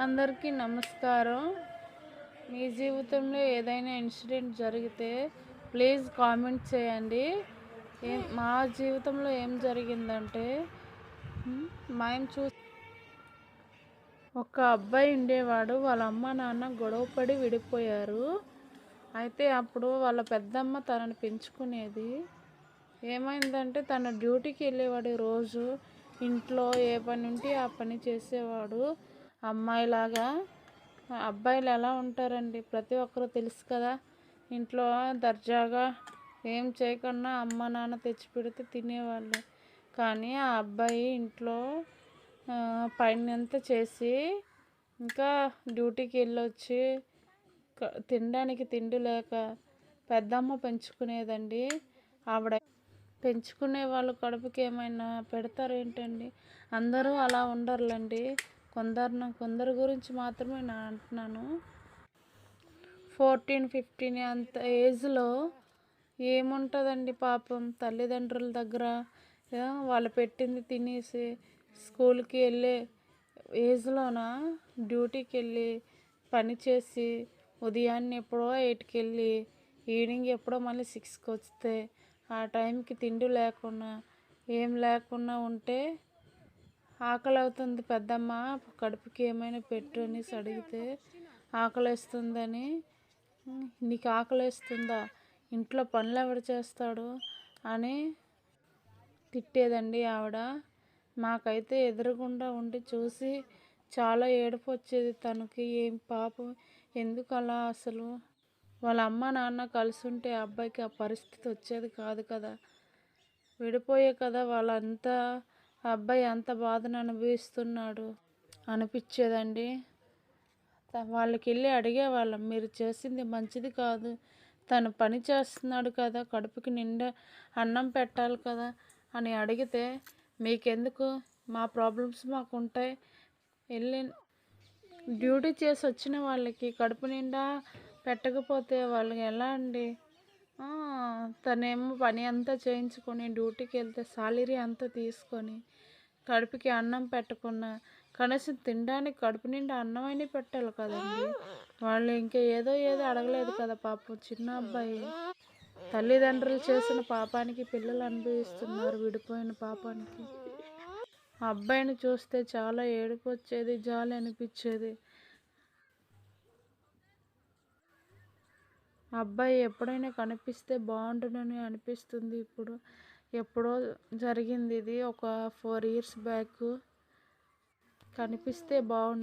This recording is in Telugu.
అందరికీ నమస్కారం. మీ జీవితంలో ఏదైనా ఇన్సిడెంట్ జరిగితే ప్లీజ్ కామెంట్ చేయండి. ఏం మా జీవితంలో ఏం జరిగిందంటే మేము చూ ఒక అబ్బాయి ఉండేవాడు వాళ్ళ అమ్మ నాన్న గొడవపడి విడిపోయారు. అయితే అప్పుడు వాళ్ళ పెద్దమ్మ తనని పెంచుకునేది. ఏమైందంటే తన డ్యూటీకి వెళ్ళేవాడు రోజు ఇంట్లో ఏ పని ఉంటే ఆ పని చేసేవాడు. అమ్మాయిలాగా. అబ్బాయిలు ఎలా ఉంటారండి? ప్రతి ఒక్కరు తెలుసు కదా. ఇంట్లో దర్జాగా ఏం చేయకుండా అమ్మ నాన్న తెచ్చి పెడితే తినేవాళ్ళు. కానీ ఆ అబ్బాయి ఇంట్లో ఆ, పైనంతా చేసి ఇంకా డ్యూటీకి వెళ్ళొచ్చి తినడానికి తిండి లేక పెద్దమ్మ పెంచుకునేదండి. ఆవిడ పెంచుకునే వాళ్ళు కడుపుకి ఏమైనా పెడతారు ఏంటండి అందరూ అలా ఉండరులండి. కొందరు కొందరి గురించి మాత్రమే నేను అంటున్నాను. ఫోర్టీన్ ఫిఫ్టీన్ అంత ఏజ్లో ఏముంటుందండి పాపం? తల్లిదండ్రుల దగ్గర వాళ్ళు పెట్టింది తినేసి స్కూల్కి వెళ్ళే ఏజ్లోన? డ్యూటీకి వెళ్ళి పని చేసి ఉదయాన్నే ఎప్పుడో ఎయిట్కి వెళ్ళి ఈవినింగ్ ఎప్పుడో మళ్ళీ సిక్స్కి వస్తే ఆ టైంకి తిండి లేకుండా ఏం లేకుండా ఉంటే ఆకలి అవుతుంది పెద్దమ్మ కడుపుకి ఏమైనా పెట్టు అనేసి అడిగితే ఆకలిస్తుందని. నీకు ఆకలిస్తుందా? ఇంట్లో పనులు ఎవడు చేస్తాడు? అని తిట్టేదండి ఆవిడ. మాకైతే ఎదురుగుండా ఉండి చూసి చాలా ఏడుపు వచ్చేది తనకి. ఏం పాపం? ఎందుకు అలా అసలు? వాళ్ళ అమ్మ నాన్న కలిసి ఉంటే ఆ అబ్బాయికి ఆ పరిస్థితి వచ్చేది కాదు కదా. విడిపోయే కదా వాళ్ళంతా. ఆ అబ్బాయి అంత బాధను అనుభవిస్తున్నాడు. అనిపించేదండి. వాళ్ళకి వెళ్ళి అడిగేవాళ్ళం మీరు చేసింది మంచిది కాదు. తను పని చేస్తున్నాడు కదా కడుపుకి నిండా అన్నం పెట్టాలి కదా అని అడిగితే మీకెందుకు? మా ప్రాబ్లమ్స్ మాకు ఉంటాయి వెళ్ళి డ్యూటీ చేసి వచ్చిన వాళ్ళకి కడుపు నిండా పెట్టకపోతే వాళ్ళకి ఎలా అండి? తనేమో పని అంతా చేయించుకొని డ్యూటీకి వెళ్తే సాలరీ అంతా తీసుకొని కడుపుకి అన్నం పెట్టకుండా కనీసం తినడానికి కడుపు నిండా అన్నమైనా పెట్టాలి కదండి. వాళ్ళు ఇంకా ఏదో ఏదో అడగలేదు కదా పాపం చిన్న అబ్బాయి. తల్లిదండ్రులు చేసిన పాపానికి పిల్లలు అనుభవిస్తున్నారు విడిపోయిన పాపానికి. అబ్బాయిని చూస్తే చాలా ఏడుపు వచ్చేది జాలి అనిపించేది. అబ్బాయి ఎప్పుడైనా కనిపిస్తే బాగుండునని అనిపిస్తుంది ఇప్పుడు. ఎప్పుడో జరిగింది ఇది ఒక ఫోర్ ఇయర్స్ బ్యాక్ కనిపిస్తే బాగుండు